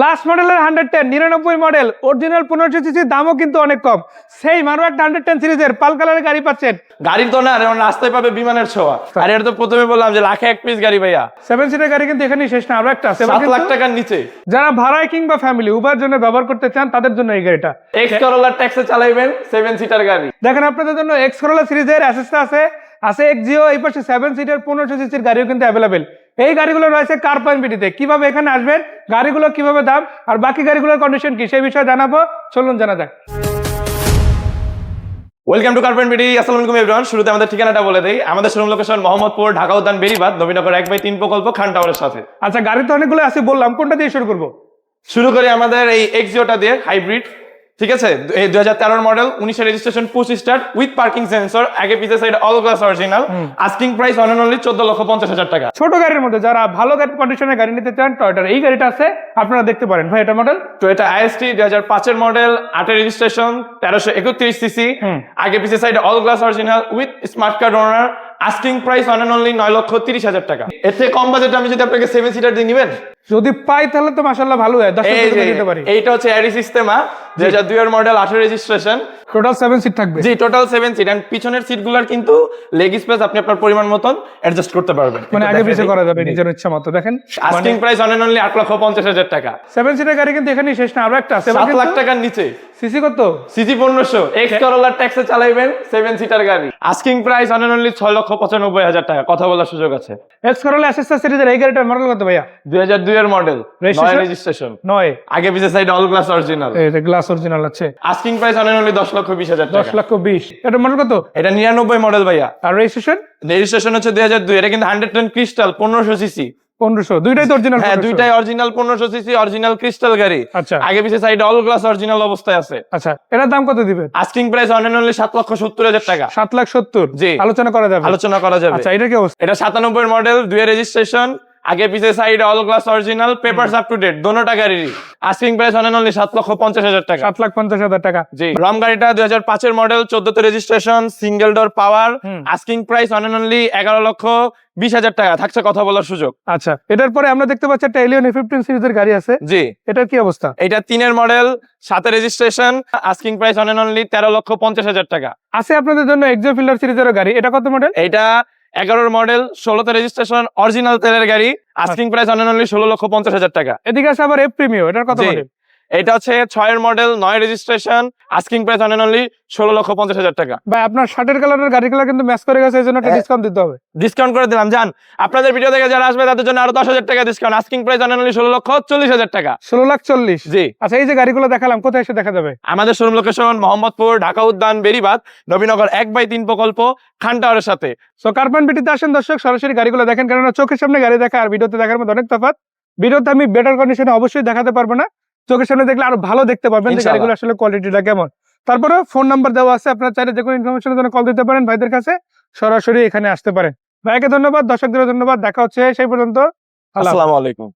Last মডেলের hundred ten নিরানব্বই model original পনেরোশো সিসি দামও কিন্তু অনেক কম। সেই আরও একটা হান্ড্রেড টেন সিরিজের পাল কালারের গাড়ি পাচ্ছেন। গাড়ি তো না রাস্তায় পাবে বিমানের ছোঁয়া। আর এটা তো প্রথমে বললাম যে লাখে এক পিস গাড়ি ভাইয়া। সেভেন সিটের গাড়ি কিন্তু এখানেই শেষ না আরও একটা। সাত লাখ টাকার নিচে। যারা ভাড়ায় কিংবা ফ্যামিলি উভয়ের জন্য ব্যবহার করতে চান তাদের জন্য এই গাড়িটা। এক্স করোলার ট্যাক্সে চালাইবেন সেভেন সিটার গাড়ি। দেখেন আপনাদের জন্য এক্স করোলা সিরিজের অ্যাসেসটা আছে। আছে জিও এই পাশে সেভেন সিটের পনেরোশো সিসির গাড়িও কিন্তু অ্যাভেলেবেল এই গাড়িগুলো রয়েছে কার পয়েন্ট বিটিতে কীভাবে এখানে আসবেন গাড়িগুলো কীভাবে দাম আর বাকি গাড়িগুলোর কন্ডিশন কি সেই বিষয়ে জানাব। চলুন জানা যাক। ওয়েলকাম টু কার্পেন্ট বিডি আসসালামু আলাইকুম এভরিওয়ান শুরুতে আমাদের ঠিকানাটা বলে দেই। আমাদের শোরুম লোকেশন মোহাম্মদপুর ঢাকা উদ্যান বেরিবাদ নবীনগর এক বাই তিন প্রকল্প খান টাওয়ারের সাথে। আচ্ছা গাড়ি তো অনেকগুলো আছে বললাম কোনটা দিয়ে শুরু করব? শুরু করি আমাদের এই এক্সিওটা দিয়ে হাইব্রিড ঠিক আছে? এই দুই হাজার তেরোর মডেল উনিশের registration push start with parking sensor আগে পিছে side all glass original asking price on only চোদ্দ লক্ষ পঞ্চাশ হাজার টাকা। ছোট গাড়ির মধ্যে যারা ভালো গাড়ি কন্ডিশনের গাড়ি নিতে চান টয়টার এই গাড়িটা আছে আপনারা দেখতে পারেন। ভাই এটা মডেল তো এটা আইএসটি দুই হাজার পাঁচের মডেল আটের রেজিস্ট্রেশন তেরোশো একত্রিশ সিসি। আগে পিছে side all glass original with smart card owner asking price on only নয় লক্ষ তিরিশ হাজার টাকা। এর থেকে কম বাজেট আমি যদি আপনাকে সেভেন সিটার দিয়ে নিবেন? যদি পাই তাহলে তো মাসাল্লাহ ভালো হয় দশ এই লক্ষ দিতে পারি। এইটা হচ্ছে অ্যারি সিস্টেমা দুই হাজার মডেল আঠারো রেজিস্ট্রেশন টোটাল সেভেন সিট থাকবে। জি টোটাল সেভেন সিট এন্ড পিছনের সিটগুলার কিন্তু লেগ স্পেস আপনি আপনার পরিমাণ মতন অ্যাডজাস্ট করতে পারবেন। মানে আগে পিছে করা যাবে নিজের ইচ্ছা মতো। দেখেন আস্কিং প্রাইস অন অনলি আট লক্ষ পঞ্চাশ হাজার টাকা। সেভেন সিটের গাড়ি কিন্তু এখানেই শেষ না আরও একটা আছে। সাত লাখ টাকার নিচে। সিসি কত? সিজি পনেরোশো। এক্স করোলার ট্যাক্সে চালাইবেন সেভেন সিটার গাড়ি। আস্কিং প্রাইস অন অনলি ছয় লক্ষ পঁচানব্বই হাজার টাকা। কথা বলার সুযোগ আছে। এক্স করলে সিরিজের এই গাড়িটার মডেল কত ভাইয়া? দুই হাজার দুই এর মডেল? রেজিস্ট্রেশন নয়। আগে পিছে সাইড অল গ্লাস অরিজিনাল এটা গ্লাস অরিজিনাল আছে। আস্কিং প্রাইস অন অনলি দশ লক্ষ বিশ হাজার দশ লক্ষ বিশ। এটা মডেল কত? এটা নিরানব্বই মডেল ভাইয়া। আর রেজিস্ট্রেশন রেজিস্ট্রেশন হচ্ছে দুই হাজার দুই। এটা কিন্তু হান্ড্রেড টেন ক্রিস্টাল পনেরোশো সিসি পনেরোশো দুইটাই তো অরিজিনাল হ্যাঁ দুইটাই অরিজিনাল পনেরোশো সিসি অরিজিনাল ক্রিস্টাল গাড়ি। আচ্ছা। আগে পিছে সাইড অল গ্লাস অরিজিনাল অবস্থায় আছে। আচ্ছা এটার দাম কত দিবে আস্কিং প্রাইস অন অনলি সাত লক্ষ সত্তর হাজার টাকা। সাত লাখ সত্তর? জি। আলোচনা করা যাবে। আলোচনা করা যাবে। আচ্ছা এটা কি অবস্থা? এটা সাতানব্বই মডেল দুই রেজিস্ট্রেশন আগে পিছে side all glass original papers up to date দোনোটা গাড়িরই আস্কিং প্রাইস অন অনলি সাত লক্ষ পঞ্চাশ হাজার টাকা। সাত লাখ পঞ্চাশ হাজার টাকা। জি। রম গাড়িটা দুই হাজার পাঁচের model চোদ্দতে registration single door power asking price on only এগারো লক্ষ বিশ হাজার টাকা। থাকছে কথা বলার সুযোগ। আচ্ছা এটার পরে আমরা দেখতে পাচ্ছি একটা এলিয়ন ফিফটিন সিরিজের গাড়ি আছে। জি। এটার কি অবস্থা? এটা তিনের মডেল সাথে registration asking price on only তেরো লক্ষ পঞ্চাশ হাজার টাকা। আছে আপনাদের জন্য এক্সো ফিল্ডার সিরিজের গাড়ি। এটা কত মডেল এইটা এগারোর মডেল ষোলোতে রেজিস্ট্রেশন অরিজিনাল তেলের গাড়ি আস্কিং প্রাইস অন অনলি ষোলো লক্ষ পঞ্চাশ হাজার টাকা এদিকে আছে আবার এফ প্রিমিও এটার। মডেল এটা হচ্ছে ছয়ের মডেল নয় registration asking price on only ষোলো লক্ষ পঞ্চাশ হাজার টাকা। ভাই আপনার শার্টের কালারের গাড়িগুলো কিন্তু ম্যাচ করে গেছে এই জন্য একটা। ডিসকাউন্ট দিতে হবে। ডিসকাউন্ট করে দিলাম জান। আপনাদের ভিডিও দেখে যারা আসবে তাদের জন্য আরও দশ হাজার টাকা discount asking price on only ষোলো লক্ষ চল্লিশ হাজার টাকা। ষোলো লাখ চল্লিশ। জি। আচ্ছা এই যে গাড়িগুলো দেখালাম কোথায় এসে দেখা যাবে? আমাদের শোরুম লোকেশন মোহাম্মদপুর ঢাকা উদ্যান বেরিবাদ নবীনগর এক বাই তিন প্রকল্প খান টাওয়ারের সাথে। সো কার্পান বিটিতে আসেন দর্শক সরাসরি গাড়িগুলো দেখেন কেননা চোখের সামনে গাড়ি দেখা আর ভিডিওতে দেখার মধ্যে অনেক তফাৎ। ভিডিওতে আমি বেটার কন্ডিশনে অবশ্যই দেখাতে পারব না। চোখের সামনে দেখলে আরও ভালো দেখতে পারবেন গাড়িগুলো আসলে কোয়ালিটিটা কেমন। তারপরে ফোন নাম্বার দেওয়া আছে আপনার চাইলে যে কোনো ইনফরমেশনের জন্য কল দিতে পারেন ভাইদের কাছে সরাসরি এখানে আসতে পারেন। ভাইকে ধন্যবাদ দর্শকদের ধন্যবাদ দেখা হচ্ছে সেই পর্যন্ত। আসসালামু আলাইকুম।